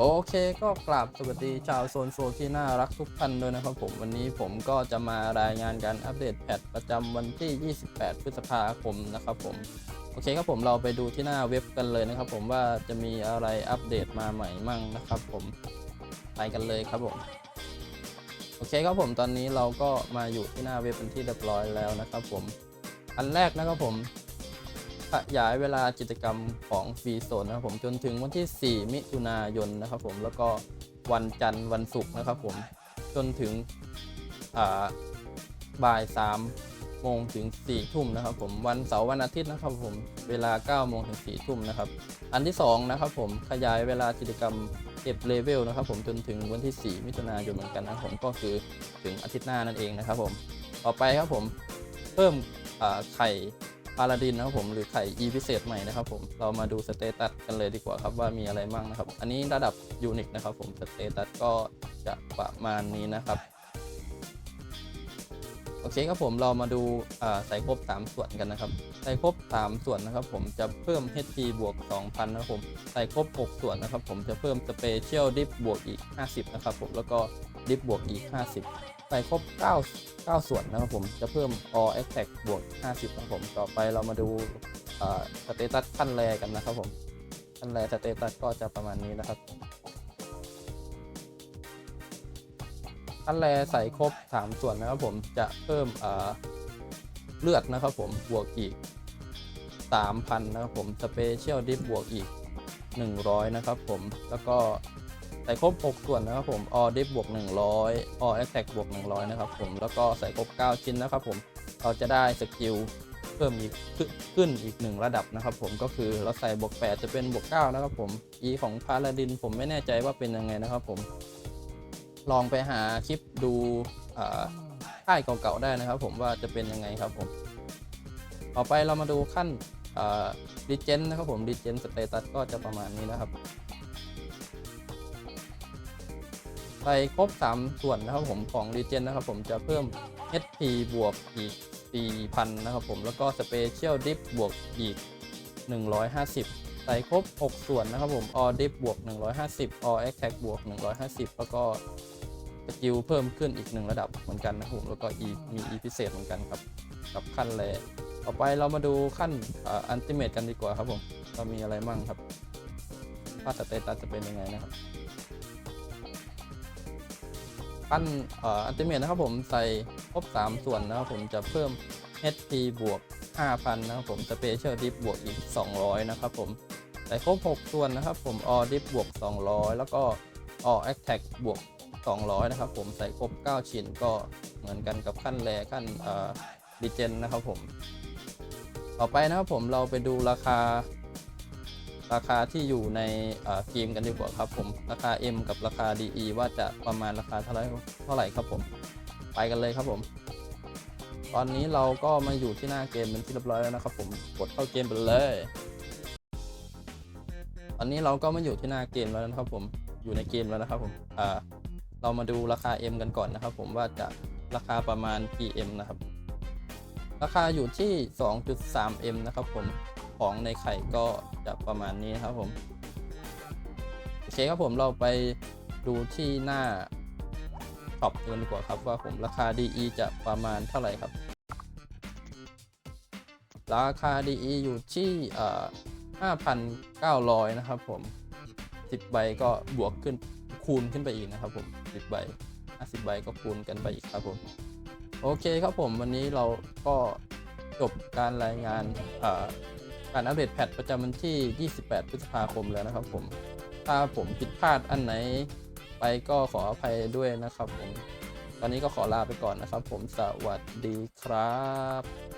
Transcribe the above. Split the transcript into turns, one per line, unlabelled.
โอเคก็กราบสวัสดีชาวโซนโซที่น่ารักทุกท่านด้วยนะครับผมวันนี้ผมก็จะมารายงานการอัปเดตแพทประจำวันที่ 28 พฤษภาคมนะครับผมโอเคครับผมเราไปดูที่หน้าเว็บกันเลยนะครับผมว่าจะมีอะไรอัปเดตมาใหม่มั่งนะครับผมไปกันเลยครับผมโอเคครับผมตอนนี้เราก็มาอยู่ที่หน้าเว็บเป็นที่เรียบร้อยแล้วนะครับผมอันแรกนะครับผม ขยายเวลากิจกรรมของฟรีโซนนะครับผมจนถึงวันที่ 4 มิถุนายนนะครับผมแล้วก็วันจันทร์วันศุกร์นะครับผมจนถึงบ่าย3โมงถึง 4 ทุ่มนะครับผมวันเสาร์วันอาทิตย์นะครับผมเวลา 9 โมงถึง 4 ทุ่มนะครับอันที่ 2 นะครับผมขยายเวลากิจกรรมเก็บเลเวลนะครับผมจนถึงวันที่ 4 มิถุนายนเหมือนกันนะครับผมก็คือถึงอาทิตย์หน้านั่นเองนะครับผมต่อไปครับผมเพิ่มไข่ พาลาดินนะครับผมหรือไข่ E พิเศษใหม่นะครับผมเรามาดูสเตตัสกันเลยดีกว่าครับว่ามีอะไรบ้างนะครับ อันนี้ระดับยูนิคนะครับผมสเตตัสก็จะประมาณนี้นะครับโอเคครับผมเรามาดูใส่ครบ 3 ส่วนกันนะครับใส่ครบ 3 ส่วนนะครับ ผมจะเพิ่ม HP บวก 2,000 นะครับผมใส่ครบ 6 ส่วนนะครับ ผมจะเพิ่มสเปเชียลดิฟบวกอีก 50 นะครับผมแล้วก็ ดิฟบวกอีก 50 ใส่ครบ 9 9 ส่วนนะครับผม จะเพิ่ม all attack บวก 50นะครับผม ต่อไปเรามาดูสเตตัสขั้นแรกันนะครับผม ขั้นแรสเตตัสก็จะประมาณนี้นะครับขั้นแรใส่ครบ 3 ส่วนนะครับผม จะเพิ่มเอ่อเลือดนะครับผม บวกอีก 3,000 นะครับผม สเปเชียลดิฟบวกอีก 100 นะครับผม แล้วก็ ใส่ครบ 6 ส่วนนะครับผม all dip บวก 100 all attack บวก 100 นะครับผม แล้วก็ใส่ครบ 9 ชิ้นนะครับผม เราจะได้สกิลเพิ่มอีกขึ้นขึ้นอีก 1 ระดับนะครับผม ก็คือเราใส่บวก 8 จะเป็นบวก 9 นะครับผม e ของพาลาดินผมไม่แน่ใจว่าเป็นยังไงนะครับผม ลองไปหาคลิปดูอ่าค่ายเก่าๆได้นะครับผมว่าจะเป็นยังไงครับผม ต่อไปเรามาดูขั้นดีเจนนะครับผมดีเจนสเตตัสก็จะประมาณนี้นะครับ ไปครบ 3 ส่วนนะครับผมของ r e g e n นะครับผมจะเพิ่ม HP บวกอีก 4,000 นะครับผมแล้วก็ Special Dip บวกอีก 150 ใส่ครบ 6 ส่วนนะครับผม All Dip บวก 150 All Attack บวก 150 แล้วก็สกิลเพิ่มขึ้นอีก 1 ระดับเหมือนกันนะครับผมแล้วก็ E มี E พิเศษเหมือนกันครับ กับขั้นแรกต่อไปเรามาดูขั้นอันติเมตกันดีกว่าครับผมเรามีอะไรมั่งครับว่าสเตตัสจะเป็นยังไงนะครับ ขั้นอันติเมตนะครับผมใส่ครบ 3 ส่วนนะครับผมจะเพิ่ม HP บวก 5,000 นะครับผมสเปเชียลดิฟบวกอีก 200 นะครับผมใส่ครบ 6 ส่วนนะครับผมออดิฟบวก 200 แล้วก็ออแอคแท็กบวก 200 นะครับผมใส่ครบ 9 ชิ้นก็เหมือนกันกับขั้นแรขั้นดีเจนนะครับผม ต่อไปนะครับผมเราไปดูราคา ราคาที่อยู่ในเกมกันดีกว่าครับผม ราคา M กับราคา DE ว่าจะประมาณราคาเท่าไหร่เท่าไหร่ครับผม ไปกันเลยครับผม ตอนนี้เราก็มาอยู่ที่หน้าเกมเป็นที่เรียบร้อยแล้วนะครับผม กดเข้าเกมไปเลย ตอนนี้เราก็มาอยู่ที่หน้าเกมแล้วนะครับผม อยู่ในเกมแล้วนะครับผม อ่า เรามาดูราคา M กันก่อนนะครับผมว่าจะราคาประมาณกี่ M นะครับ ราคาอยู่ที่ 2.3M นะครับผม ของในไข่ก็จะประมาณนี้ครับผมโอเคครับผมเราไปดูที่หน้าช็อปกันดีกว่าครับว่าผมราคา DE จะประมาณเท่าไหร่ครับ ราคา DE อยู่ที่5,900 นะครับผม 10 ใบก็บวกขึ้นคูณขึ้นไปอีกนะครับผม 10 ใบ 50 ใบก็คูณกันไปอีกครับผม โอเคครับผมวันนี้เราก็จบการรายงานอ่า การอัปเดตแพทประจำวันที่ 28 พฤษภาคมแล้วนะครับผม ถ้าผมผิดพลาดอันไหนไปก็ขออภัยด้วยนะครับผม ตอนนี้ก็ขอลาไปก่อนนะครับผม สวัสดีครับ